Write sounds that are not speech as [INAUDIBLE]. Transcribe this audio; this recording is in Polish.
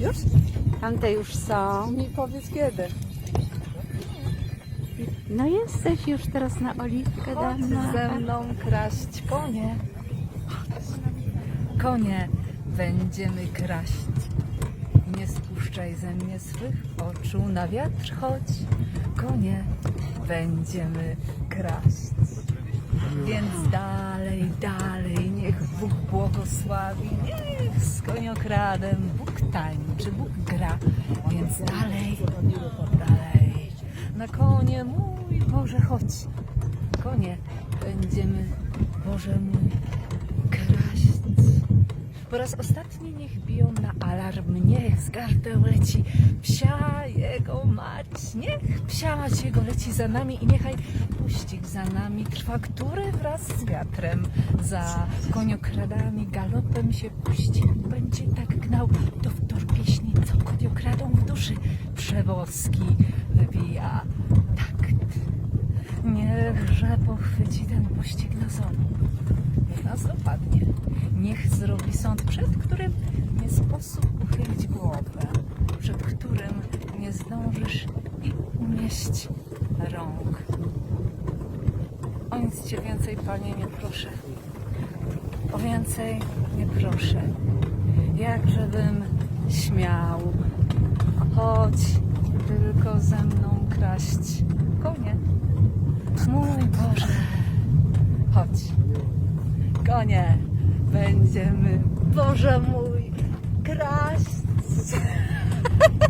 Już? Tamte już są. Mi powiedz kiedy. No jesteś już teraz na oliwkę Chodź dawna. ze mną kraść konie. Konie będziemy kraść. Nie spuszczaj ze mnie swych oczu na wiatr, chodź. Konie będziemy kraść. Więc dalej, dalej, niech Bóg błogosławi, niech z koniokradem Bóg tańczy, Bóg gra. Więc dalej, dalej, na konie mój Boże chodź. Konie będziemy, Boże mój, kraść. Po raz ostatni niech biją na alarm, niech z gardeł leci psia jego mać, niech psia mać jego leci za nami i niechaj pościg za nami trwa, który wraz z wiatrem za koniokradami galopem się puści, będzie tak gnał do wtór pieśni, co koniokradą w duszy przeboski wybija takt. Niechże pochwyci ten pościg na zomu. Niech nas dopadnie. Niech zrobi sąd, przed którym nie sposób uchylić głowę, przed którym nie zdążysz i umieść rąk. O nic Cię więcej, Panie, nie proszę. O więcej nie proszę. Jak żebym śmiał. Chodź tylko ze mną kraść konie. Mój Boże, chodź. Konie, będziemy, Boże mój, kraść. [LAUGHS]